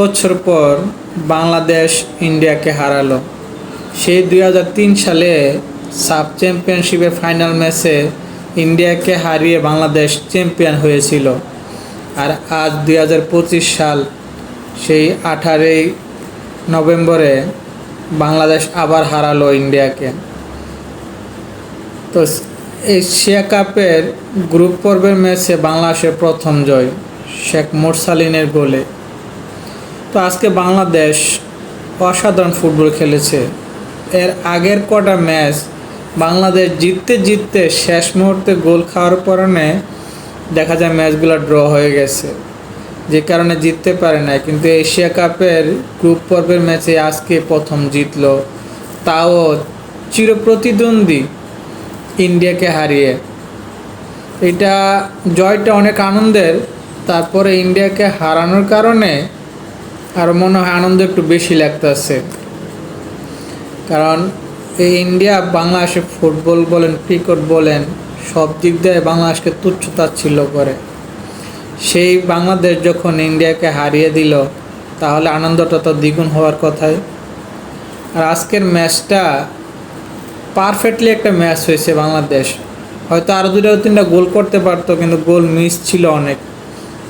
বছর পর বাংলাদেশ ইন্ডিয়াকে হারালো। সেই দুই হাজার তিন সালে সাব চ্যাম্পিয়নশিপের ফাইনাল ম্যাচে ইন্ডিয়াকে হারিয়ে বাংলাদেশ চ্যাম্পিয়ন হয়েছিল। আর আজ দু হাজার পঁচিশ সাল, সেই আঠারোই নভেম্বরে বাংলাদেশ আবার হারালো ইন্ডিয়াকে। তো এশিয়া কাপের গ্রুপ পর্বের ম্যাচে বাংলাদেশের প্রথম জয় শেখ মোরসালিনের গোলে। তো আজকে বাংলাদেশ অসাধারণ ফুটবল খেলেছে। এর আগের কটা ম্যাচ বাংলাদেশ জিততে জিততে শেষ মুহূর্তে গোল খাওয়ার কারণে দেখা যায় ম্যাচগুলো ড্র হয়ে গেছে। যে কারণে জিততে পারে না কিন্তু এশিয়া কাপের গ্রুপ পর্বের ম্যাচে আজকে প্রথম জিতলো। তাও চিরপ্রতিদ্বন্দ্বী ইন্ডিয়াকে হারিয়ে। এটা জয়টা অনেক আনন্দের। তারপরে ইন্ডিয়াকে হারানোর কারণে আরও মনে হয় আনন্দ একটু বেশি লাগতেছে। কারণ এই ইন্ডিয়া, বাংলাদেশে ফুটবল বলেন, ক্রিকেট বলেন, সব দিক দিয়ে বাংলাদেশকে তুচ্ছ তাচ্ছিল্য করে। সেই বাংলাদেশ যখন ইন্ডিয়াকে হারিয়ে দিল, তাহলে আনন্দটা তো দ্বিগুণ হওয়ার কথাই। আর আজকের ম্যাচটা পারফেক্টলি একটা ম্যাচ হয়েছে বাংলাদেশ। হয়তো আরও দুটো তিনটা গোল করতে পারতো, কিন্তু গোল মিস ছিল অনেক।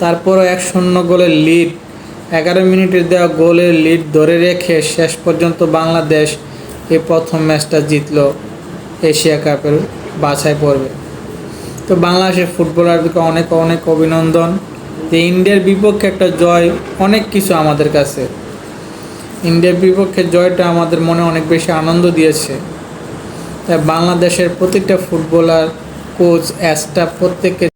তারপরও এক শূন্য গোলের লিড এগারো মিনিটের দেওয়া গোলের লিড ধরে রেখে শেষ পর্যন্ত বাংলাদেশ এই প্রথম ম্যাচটা জিতল এশিয়া কাপের বাছাই পড়বে তো বাংলাদেশের ফুটবলারদেরকে অনেক অনেক অভিনন্দন। যে ইন্ডিয়ার বিপক্ষে একটা জয় অনেক কিছু আমাদের কাছে। ইন্ডিয়ার বিপক্ষে জয়টা আমাদের মনে অনেক বেশি আনন্দ দিয়েছে। তাই বাংলাদেশের প্রতিটা ফুটবলার, কোচ স্টাফ প্রত্যেককে